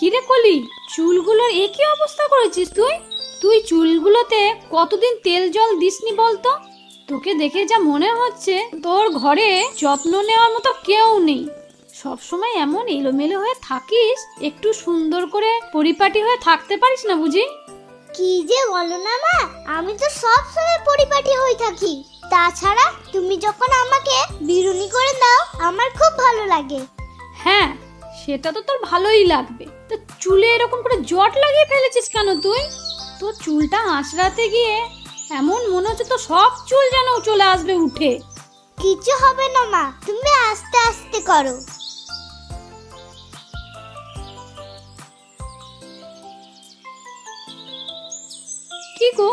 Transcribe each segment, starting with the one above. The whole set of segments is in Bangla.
কিরে কলি? চুলগুলোর একই অবস্থা করেছিস তুই? তুই চুলগুলোতে কতদিন তেল জল দিসনি বলতো? তোকে দেখে যা মনে হচ্ছে তোর ঘরে যত্ন নেওয়ার মতো কেউ নেই। সবসময় এমন এলোমেলো হয়ে থাকিস একটু সুন্দর করে পরিপাটি হয়ে থাকতে পারিস না বুঝি? কি যে বলো না মা আমি তো সব সময় পরিপাটি হয়ে থাকি। তাছাড়া তুমি যখন আমাকে বিরুনি করে দাও আমার খুব ভালো লাগে। হ্যাঁ সেটা তো তোর ভালোই লাগবে। তো চুলে এরকম করে জট লাগিয়ে ফেলেছিস কেন তুই? তোর চুলটা আঁচড়াতে গিয়ে এমন মনে হচ্ছে তো সব চুল যেন চলে আসবে উঠে। কিছু হবে না মা তুমি আস্তে আস্তে করো। কি গো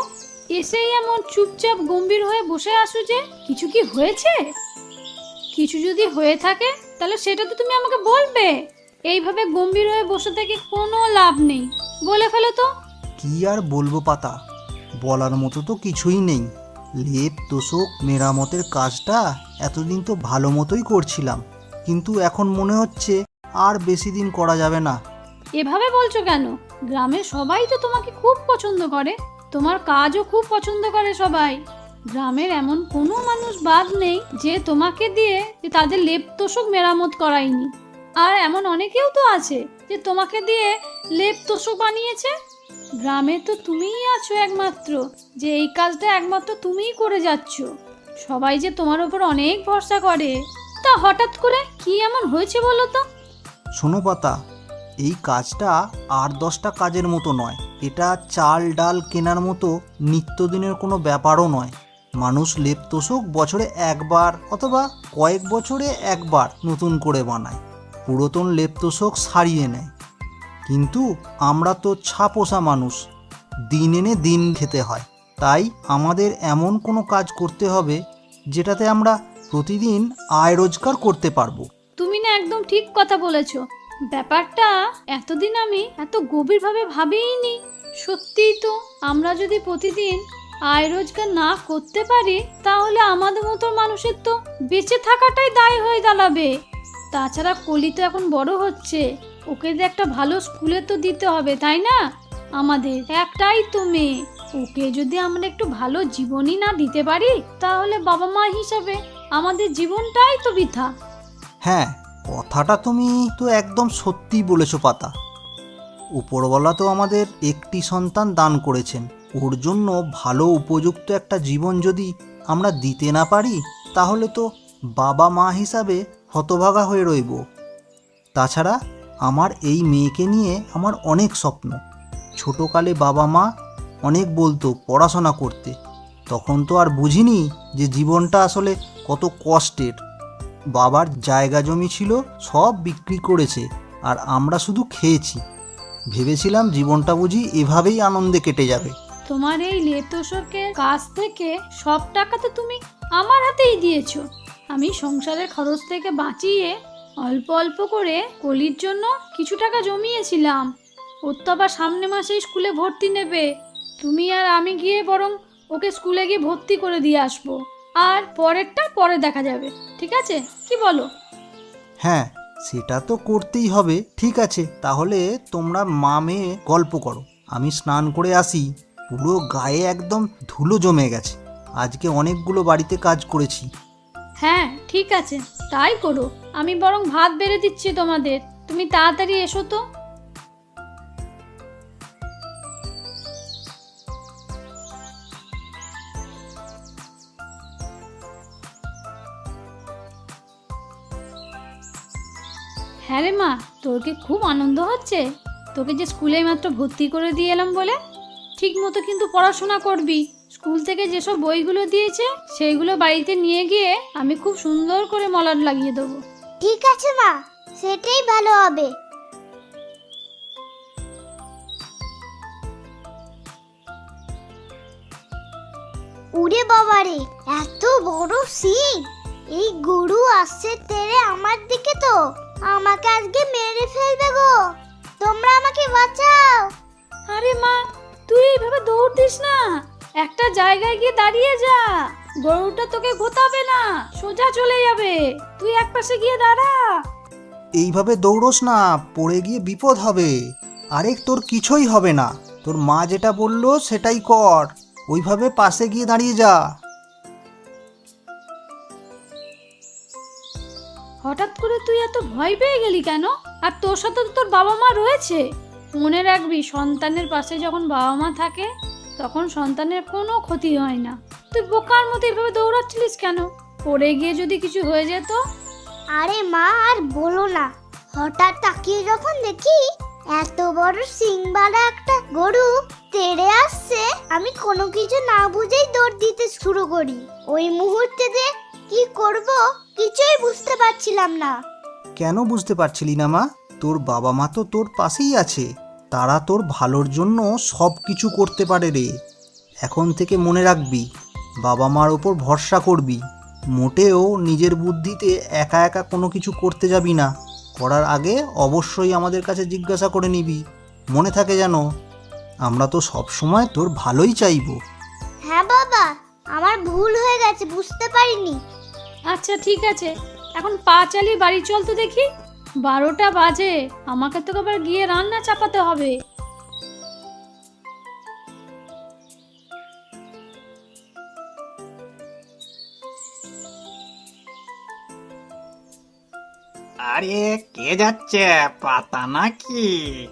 এসেই এমন চুপচাপ গম্ভীর হয়ে বসে আসো যে কিছু কি হয়েছে? কিছু যদি হয়ে থাকে তাহলে সেটা তো তুমি আমাকে বলবে। এইভাবে গম্ভীর হয়ে বসে থেকে কোনো লাভ নেই। বলে ফেলো তো। কি আর বলব পাতা? বলার মতো তো কিছুই নেই। লেপ তোষক মেরামতের কাজটা এতদিন তো ভালো মতোই করছিলাম। কিন্তু এখন মনে হচ্ছে আর বেশি দিন করা যাবে না। এভাবে বলছো কেন? গ্রামের সবাই তো তোমাকে খুব পছন্দ করে। তোমার কাজও খুব পছন্দ করে সবাই। গ্রামের এমন কোনো মানুষ বাদ নেই যে তোমাকে দিয়ে যে তাদের লেপ তোষক মেরামত করায়নি। আর এমন অনেকেও তো আছে যে তোমাকে দিয়ে লেপ তোষক বানিয়েছে। গ্রামে তো তুমিই আছো একমাত্র, যে এই কাজটা একমাত্র তুমিই করে যাচ্ছ। সবাই যে তোমার ওপর অনেক ভরসা করে। তা হঠাৎ করে কি এমন হয়েছে বলো তো? শোনো পাতা, এই কাজটা আর দশটা কাজের মতো নয়। এটা চাল ডাল কেনার মতো নিত্যদিনের কোনো ব্যাপারও নয়। মানুষ লেপ তোষক বছরে একবার অথবা কয়েক বছরে একবার নতুন করে বানায়। পুরাতন লেপ তোষক সারিয়ে নেয়। কিন্তু আমরা তো ছাপোষা মানুষ, দিন এনে দিন খেতে হয়। তাই আমাদের এমন কোনো কাজ করতে হবে যেটাতে আমরা প্রতিদিন আয় রোজগার করতে পারব। তুমি না একদম ঠিক কথা বলেছ। ব্যাপারটা এতদিন আমি এত গভীরভাবে ভাবিনি সত্যিই তো আমরা যদি প্রতিদিন আয় রোজগার না করতে পারি, তাহলে আমাদের মতো মানুষের তো বেঁচে থাকাটাই দায় হয়ে দাঁড়াবে। তাছাড়া কলি তো এখন বড় হচ্ছে। ওকে যে একটা ভালো স্কুলে তো দিতে হবে, তাই না? আমাদের একটাই তো মেয়ে। ওকে যদি আমরা একটু ভালো জীবনই না দিতে পারি, তাহলে বাবা মা হিসাবে আমাদের জীবনটাই তো বৃথা। হ্যাঁ কথাটা তুমি তো একদম সত্যিই বলেছ পাতা। উপরওয়ালা তো আমাদের একটি সন্তান দান করেছেন। ওর জন্য ভালো উপযুক্ত একটা জীবন যদি আমরা দিতে না পারি, তাহলে তো বাবা মা হিসাবে হতভাগা হয়ে রইব। তাছাড়া আমার এই মেয়েকে নিয়ে আমার অনেক স্বপ্ন। ছোটোকালে বাবা মা অনেক বলতো পড়াশোনা করতে। তখন তো আর বুঝিনি যে জীবনটা আসলে কত কষ্টের। বাবার জায়গা জমি ছিল, সব বিক্রি করেছে আর আমরা শুধু খেয়েছি। ভেবেছিলাম জীবনটা বুঝি এভাবেই আনন্দে কেটে যাবে। তোমার এই লেতোষকের কাছ থেকে সব টাকা তো তুমি আমার হাতেই দিয়েছ। আমি সংসারের খরচ থেকে বাঁচিয়ে অল্প অল্প করে কলির জন্য কিছু টাকা জমিয়েছিলাম। ওর তো আবার সামনে মাসে স্কুলে ভর্তি নেবে। তুমি আর আমি গিয়ে বরং ওকে স্কুলে গিয়ে ভর্তি করে দিয়ে আসব। আর পরেরটা পরে দেখা যাবে, ঠিক আছে? কি বলো? হ্যাঁ সেটা তো করতেই হবে, ঠিক আছে। তাহলে তোমরা মা মেয়ে গল্প করো। আমি স্নান করে আসি। পুরো গায়ে একদম ধুলো জমে গেছে। আজকে অনেকগুলো বাড়িতে কাজ করেছি। হ্যাঁ ঠিক আছে। তাই করো। আমি বরং ভাত বেড়ে দিচ্ছি তোমাদের। তুমি তাড়াতাড়ি এসো তো। হ্যাঁ রে মা, তোর কি খুব আনন্দ হচ্ছে? তোকে যে স্কুলে মাত্র ভর্তি করে দিয়ে এলাম বলে? ঠিক মতো কিন্তু পড়াশোনা করবি। স্কুল থেকে যেসব বইগুলো দিয়েছে সেইগুলো বাড়িতে নিয়ে গিয়ে আমি খুব সুন্দর করে মলাট লাগিয়ে দেবো। ঠিক আছে মা সেটাই ভালো হবে। উড়ে বাবারে এত বড় সিং এই গরু আসছে তেরে আমার দিকে তো। আমাকে আজকে মেরে ফেলবে গো। তোমরা আমাকে বাঁচাও। আরে মা তুই এইভাবে দৌড় দিস না। একটা জায়গায় গিয়ে দাঁড়িয়ে যা। গরুটা তোকে গোতাবে না সোজা চলে যাবে। তুই এক পাশে গিয়ে দাঁড়া। এইভাবে দৌড়োস না পড়ে গিয়ে বিপদ হবে। আরে তোর কিছুই হবে না। তোর মা যেটা বলল সেটাই কর। ওইভাবে পাশে গিয়ে দাঁড়িয়ে যা। হঠাৎ করে তুই এত ভয় পেয়ে গেলি কেন? আর তোর সাথে তো তোর বাবা মা রয়েছে। মনে রাখবি সন্তানের পাশে যখন বাবা মা থাকে তখন সন্তানের কোনো ক্ষতি হয় না। তুই বোকার মতো এভাবে দৌড়াচ্ছিলিস কেন? পড়ে গিয়ে যদি কিছু হয়ে যেত? আরে মা আর বলো না। হঠাৎ তাকিয়ে যখন দেখি এত বড় সিংবালা একটা গরু তেড়ে আসছে আমি কোনো কিছু না বুঝেই দৌড় দিতে শুরু করি। ওই মুহূর্তে যে কি করব কিছুই বুঝতে পারছিলাম না। কেন বুঝতে পারছিলি না মা? তোর বাবা মা তো তোর পাশেই আছে। তারা তোর ভালোর জন্য সব কিছু করতে পারে রে। এখন থেকে মনে রাখবি বাবা মার ওপর ভরসা করবি। মোটেও নিজের বুদ্ধিতে একা একা কোনো কিছু করতে যাবি না। করার আগে অবশ্যই আমাদের কাছে জিজ্ঞাসা করে নিবি। মনে থাকে যেন আমরা তো সব সময় তোর ভালোই চাইব। হ্যাঁ বাবা আমার ভুল হয়ে গেছে বুঝতে পারিনি। আচ্ছা ঠিক আছে। এখন পা চালিয়ে বাড়ি চল তো দেখি। বারোটা বাজে, আমাকে তো আবার গিয়ে রান্না চাপাতে হবে। আরে, কে যাচ্ছে? পাতা নাকি?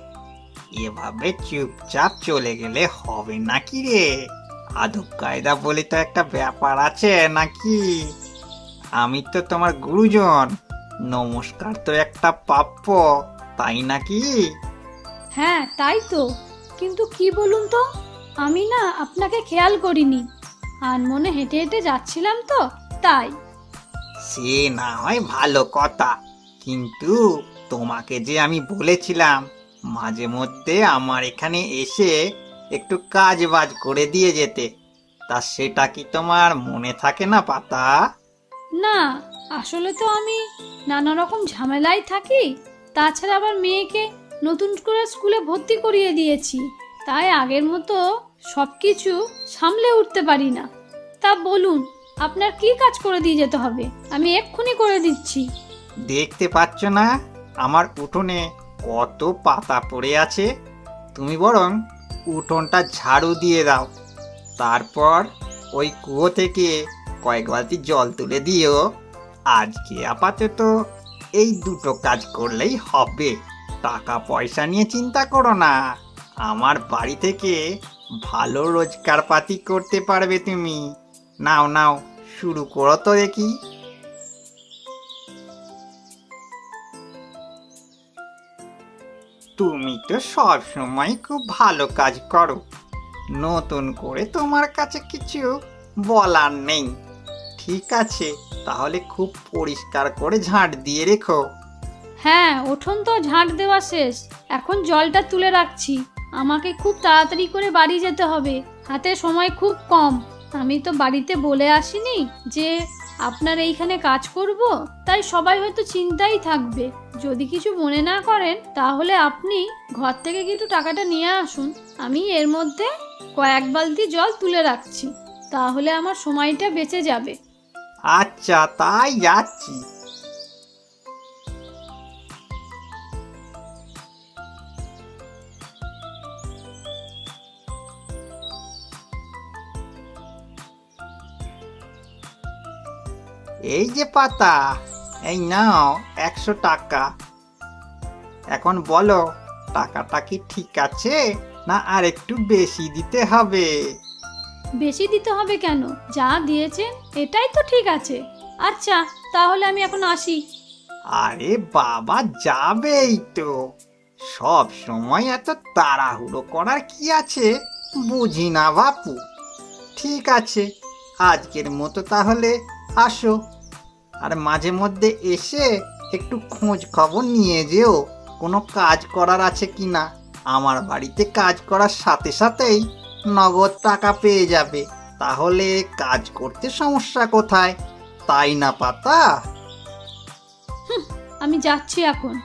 এভাবে চুপচাপ চলে গেলে হবে নাকি রে? আদব কায়দা বলে তো একটা ব্যাপার আছে নাকি? আমি তো তোমার গুরুজন। নমস্কার তো একটা প্রাপ্য তাই নাকি? হ্যাঁ তাই তো। কিন্তু কি বলুন তো? আমি না আপনাকে খেয়াল করিনি। আর মনে হেঁটে হেঁটে যাচ্ছিলাম তো তাই। সে না হয় ভালো কথা। কিন্তু তোমাকে যে আমি বলেছিলাম মাঝে মধ্যে আমার এখানে এসে একটু কাজ বাজ করে দিয়ে যেতে। তা সেটা কি তোমার মনে থাকে না পাতা? না আসলে তো আমি নানা রকম ঝামেলায় থাকি, তাছাড়া আবার মেয়েকে নতুন করে স্কুলে ভর্তি করিয়ে দিয়েছি। তাই আগের মতো সব কিছু সামলে উঠতে পারি না। তা বলুন, আপনার কি কাজ করে দিয়ে যেতে হবে? আমি এক্ষুনি করে দিচ্ছি। দেখতে পাচ্ছ না? আমার উঠোনে কত পাতা পড়ে আছে। তুমি বরং উঠোনটা ঝাড়ু দিয়ে দাও। তারপর ওই কুয়ো থেকে কয়েক বালতি জল তুলে দিও। আজকে আপাতত এই দুটো কাজ করলেই হবে। টাকা পয়সা নিয়ে চিন্তা করো না। আমার বাড়ি থেকে ভালো রোজগার পাতি করতে পারবে তুমি। নাও নাও, শুরু করো তো দেখি। তুমি তো সব সময় খুব ভালো কাজ করো। নতুন করে তোমার কাছে কিছু বলার নেই। ঠিক আছে, তাহলে খুব পরিষ্কার করে ঝাঁট দিয়ে রেখো। হ্যাঁ উঠোন তো, ঝাঁট দেওয়া শেষ। এখন জলটা তুলে রাখছি। আমাকে খুব তাড়াতাড়ি করে বাড়ি যেতে হবে। হাতে সময় খুব কম। আমি তো বাড়িতে বলে আসিনি যে আপনার এইখানে কাজ করব, তাই সবাই হয়তো চিন্তাই থাকবে। যদি কিছু মনে না করেন, তাহলে আপনি ঘর থেকে কিন্তু টাকাটা নিয়ে আসুন। আমি এর মধ্যে কয়েক বালতি জল তুলে রাখছি। তাহলে আমার সময়টা বেঁচে যাবে। আচ্ছা তাই যাচ্ছি। এই যে পাতা, এই নাও একশো টাকা। এখন বলো, টাকাটা কি ঠিক আছে না আর একটু বেশি দিতে হবে? বেশি দিতে হবে কেন? যা দিয়েছেন এটাই তো ঠিক আছে। আচ্ছা তাহলে আমি এখন আসি। আরে বাবা, যাবেই তো। সব সময় এত তাড়াহুড়ো করার কি আছে? বুঝি না বাপু। ঠিক আছে, আজকের মতো তাহলে আসো। আর মাঝে মধ্যে এসে একটু খোঁজ খবর নিয়ে যেও। কোনো কাজ করার আছে কি না আমার বাড়িতে কাজ করার সাথে সাথেই নগদ টাকা পেয়ে যাবে। তাহলে কাজ করতে সমস্যা কোথায়? তাই না, পাতা? আমি যাচ্ছি এখন।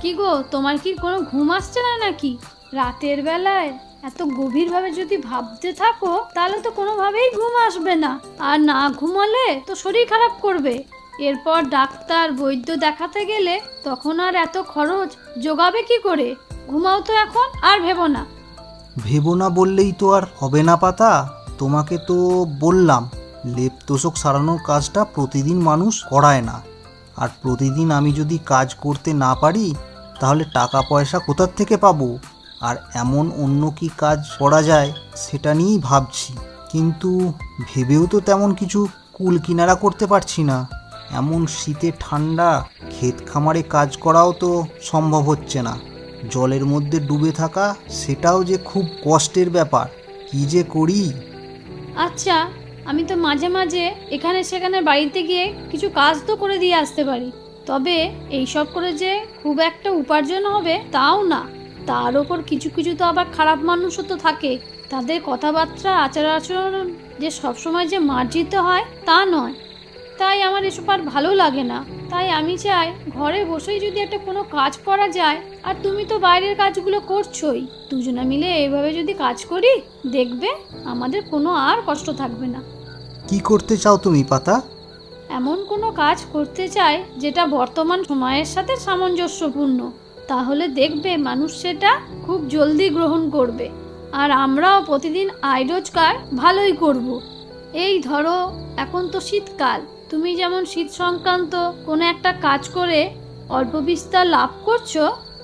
কি গো, তোমার কি কোনো ঘুম আসছে না নাকি? রাতের বেলায় এত গভীরভাবে যদি ভাবতে থাকো, তাহলে তো কোনোভাবেই ঘুম আসবে না। আর না ঘুমালে তো শরীর খারাপ করবে। এরপর ডাক্তার বৈদ্য দেখাতে গেলে তখন আর এত খরচ যোগাবে কি করে? ঘুমাও তো এখন, আর ভেবো না। ভেবো না বললেই তো আর হবে না পাতা। তোমাকে তো বললাম লেপ তোষক সারানোর কাজটা প্রতিদিন মানুষ করায় না। আর প্রতিদিন আমি যদি কাজ করতে না পারি, তাহলে টাকা পয়সা কোথার থেকে পাবো? আর এমন অন্য কি কাজ করা যায়, সেটা নিয়েই ভাবছি। কিন্তু ভেবেও তো তেমন কিছু কুল কিনারা করতে পারছি না। এমন শীতে ঠান্ডা, ক্ষেত খামারে কাজ করাও তো সম্ভব হচ্ছে না। জলের মধ্যে ডুবে থাকা সেটাও যে খুব কষ্টের ব্যাপার। কি যে করি? আচ্ছা আমি তো মাঝে মাঝে এখানে সেখানে বাড়িতে গিয়ে কিছু কাজ তো করে দিয়ে আসতে পারি। তবে এই সব করে যে খুব একটা উপার্জন হবে তাও না। তার ওপর কিছু কিছু তো আবার খারাপ মানুষও তো থাকে। তাদের কথাবার্তা আচার আচরণ যে সবসময় যে মার্জিত হয় তা নয়। তাই আমার এসব আর ভালো লাগে না। তাই আমি চাই ঘরে বসেই যদি একটা কোনো কাজ করা যায় আর তুমি তো বাইরের কাজগুলো করছোই দুজনে মিলে এইভাবে যদি কাজ করি দেখবে আমাদের কোনো আর কষ্ট থাকবে না। কি করতে চাও তুমি পাতা? এমন কোনো কাজ করতে চাই যেটা বর্তমান সময়ের সাথে সামঞ্জস্যপূর্ণ। তাহলে দেখবে মানুষ সেটা খুব জলদি গ্রহণ করবে আর আমরাও প্রতিদিন আয় রোজগার ভালোই করব। এই ধরো এখন তো শীতকাল। তুমি যেমন শীত সংক্রান্ত কোনো একটা কাজ করে অল্প বিস্তার লাভ করছ,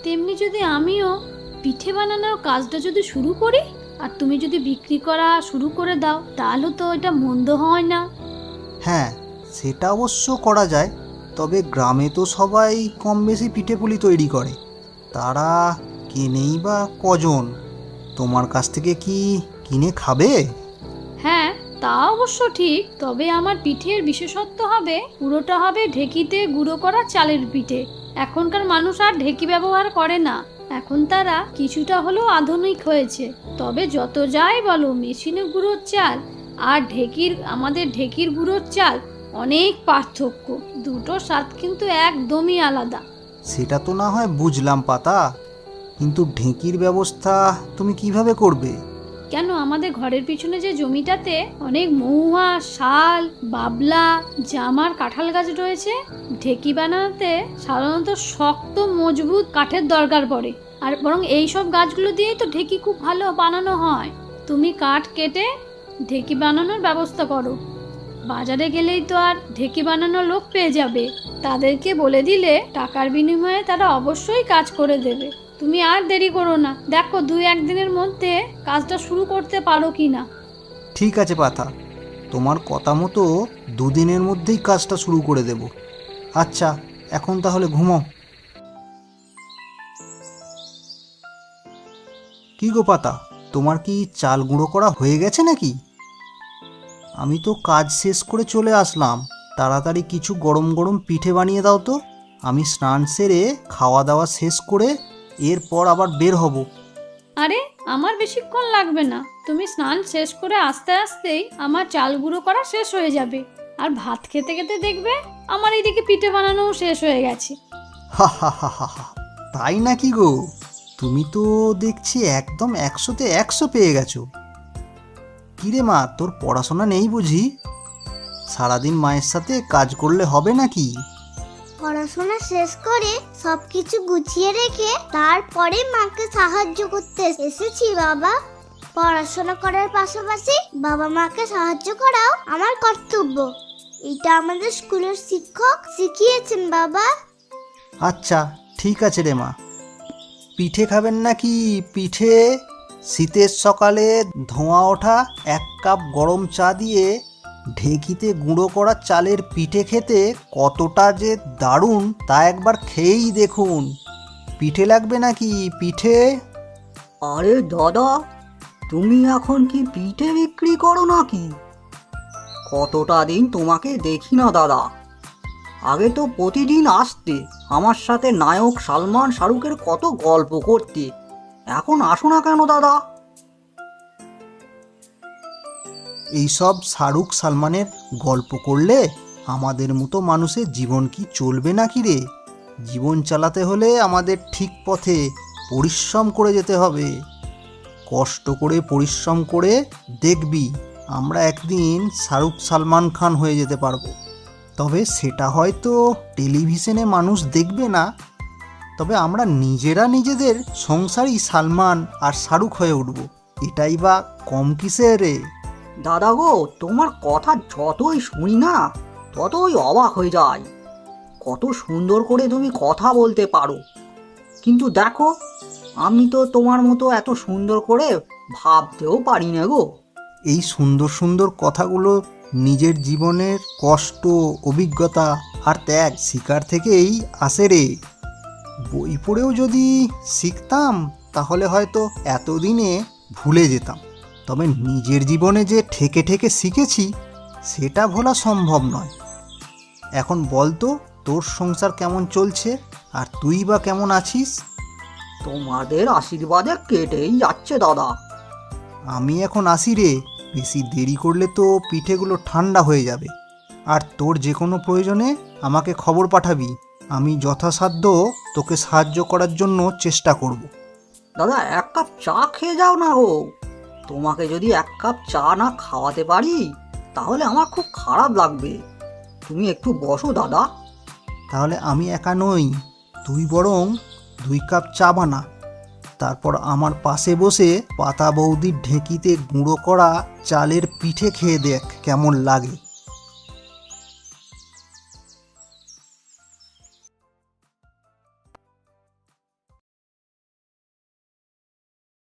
তেমনি যদি আমিও পিঠে বানানোর কাজটা যদি শুরু করি, আর তুমি যদি বিক্রি করা শুরু করে দাও, তাহলে তো এটা মন্দ হয় না। হ্যাঁ সেটা অবশ্য করা যায়, তবে গ্রামে তো সবাই কম বেশি পিঠে পুলি তৈরি করে। তারা কেনেই বা কজন? তোমার কাছ থেকে কি কিনে খাবে? তা অবশ্য ঠিক, তবে আমার পিঠের বিশেষত্ব হবে, পুরোটা হবে ঢেকিতে গুঁড়ো করা চালের পিঠে। এখনকার মানুষ আর ঢেকি ব্যবহার করে না। এখন তারা কিছুটা হলেও আধুনিক হয়েছে। তবে যত যাই বলো মেশিনে গুঁড়োর চাল আর ঢেকির, আমাদের ঢেকির গুঁড়োর চাল অনেক পার্থক্য। দুটো স্বাদ কিন্তু একদমই আলাদা। সেটা তো না হয় বুঝলাম, পাতা। কিন্তু ঢেঁকির ব্যবস্থা তুমি কীভাবে করবে? কেন আমাদের ঘরের পিছনে যে জমিটাতে অনেক মহুয়া, শাল, বাবলা, জামার কাঁঠাল গাছ রয়েছে, ঢেকি বানাতে সাধারণত শক্ত, মজবুত কাঠের দরকার পড়ে। আর বরং এই সব গাছগুলো দিয়েই তো ঢেকি খুব ভালো বানানো হয়। তুমি কাঠ কেটে ঢেকি বানানোর ব্যবস্থা করো। বাজারে গেলেই তো আর ঢেকি বানানো লোক পেয়ে যাবে। তাদেরকে বলে দিলে টাকার বিনিময়ে তারা অবশ্যই কাজ করে দেবে। তুমি আর দেরি করো না। দেখো, দুই একদিনের মধ্যে কাজটা শুরু করতে পারো কি না। ঠিক আছে, পাতা। তোমার কথা মতো দুদিনের মধ্যেই কাজটা শুরু করে দেব। আচ্ছা এখন তাহলে ঘুমাও। কি গো পাতা, তোমার কি চাল গুঁড়ো করা হয়ে গেছে নাকি? আমি তো কাজ শেষ করে চলে আসলাম। তাড়াতাড়ি কিছু গরম গরম পিঠে বানিয়ে দাও তো। আমি স্নান সেরে খাওয়া দাওয়া শেষ করে এরপর আবার বের হব। আরে আমার বেশিক্ষণ লাগবে না। তুমি স্নান শেষ করে আস্তে আস্তেই আমার চাল গুঁড়ো করা শেষ হয়ে যাবে। আর ভাত খেতে খেতে দেখবে আমার এইদিকে পিঠে বানানোও শেষ হয়ে গেছে। হা হা হা হা হা তাই নাকি গো? তুমি তো দেখছি একদম একশোতে একশো পেয়ে গেছো। কিরে মা তোর পড়াশোনা নেই বুঝি? সারাদিন মায়ের সাথে কাজ করলে হবে নাকি? পড়াশোনা শেষ করে সবকিছু গুছিয়ে রেখে তারপরে মাকে সাহায্য করতে এসেছি, বাবা। পড়াশোনা করার পাশাপাশি বাবা মাকে সাহায্য করাও আমার কর্তব্য। এটা আমাদের স্কুলের শিক্ষক শিখিয়েছেন, বাবা। আচ্ছা ঠিক আছে রে মা। পিঠে খাবেন নাকি? পিঠে শীতের সকালে ধোঁয়া ওঠা এক কাপ গরম চা দিয়ে ঢেকিতে গুঁড়ো করা চালের পিঠে খেতে কতটা যে দারুণ তা একবার খেয়েই দেখুন। পিঠে লাগবে নাকি পিঠে? আরে দাদা, তুমি এখন কি পিঠে বিক্রি করো নাকি? কতটা দিন তোমাকে দেখি না দাদা। আগে তো প্রতিদিন আসতে, আমার সাথে নায়ক সালমান শাহরুখের কত গল্প করতে। এখন আসো না কেন দাদা? এইসব শাহরুখ সালমানের গল্প করলে আমাদের মতো মানুষের জীবন কি চলবে নাকি রে? জীবন চালাতে হলে আমাদের ঠিক পথে পরিশ্রম করে যেতে হবে। কষ্ট করে পরিশ্রম করে দেখবি আমরা একদিন শাহরুখ সালমান খান হয়ে যেতে পারব। তবে সেটা হয়তো টেলিভিশনে মানুষ দেখবে না। তবে আমরা নিজেরা নিজেদের সংসারই সালমান আর শাহরুখ হয়ে উঠব। এটাই বা কম কিসের রে? দাদা গো, তোমার কথা যতই শুনি না, ততই অবাক হয়ে যায় কত সুন্দর করে তুমি কথা বলতে পারো। কিন্তু দেখো, আমি তো তোমার মতো এত সুন্দর করে ভাবতেও পারি না গো। এই সুন্দর সুন্দর কথাগুলো নিজের জীবনের কষ্ট, অভিজ্ঞতা আর ত্যাগ শিকার থেকেই আসে রে। বই পড়েও যদি শিখতাম, তাহলে হয়তো এতদিনে ভুলে যেতাম। তবে নিজের জীবনে যে ঠেকে ঠেকে শিখেছি সেটা ভোলা সম্ভব নয়। এখন বল তো তোর সংসার কেমন চলছে? আর তুই বা কেমন আছিস? তোমাদের আশীর্বাদে কেটেই যাচ্ছে দাদা। আমি এখন আসি রে। বেশি দেরি করলে তো পিঠেগুলো ঠান্ডা হয়ে যাবে। আর তোর যে কোনো প্রয়োজনে আমাকে খবর পাঠাবি। আমি যথাসাধ্য তোকে সাহায্য করার জন্য চেষ্টা করব। দাদা এক কাপ চা খেয়ে যাও না গো। তোমাকে যদি এক কাপ চা না খাওয়াতে পারি, তাহলে আমার খুব খারাপ লাগবে। তুমি একটু বসো, দাদা। তাহলে আমি একা নই, তুই বরং দুই কাপ চা বানা। তারপর আমার পাশে বসে পাতা বৌদির ঢেঁকিতে গুঁড়ো করা চালের পিঠে খেয়ে দেখ, কেমন লাগে।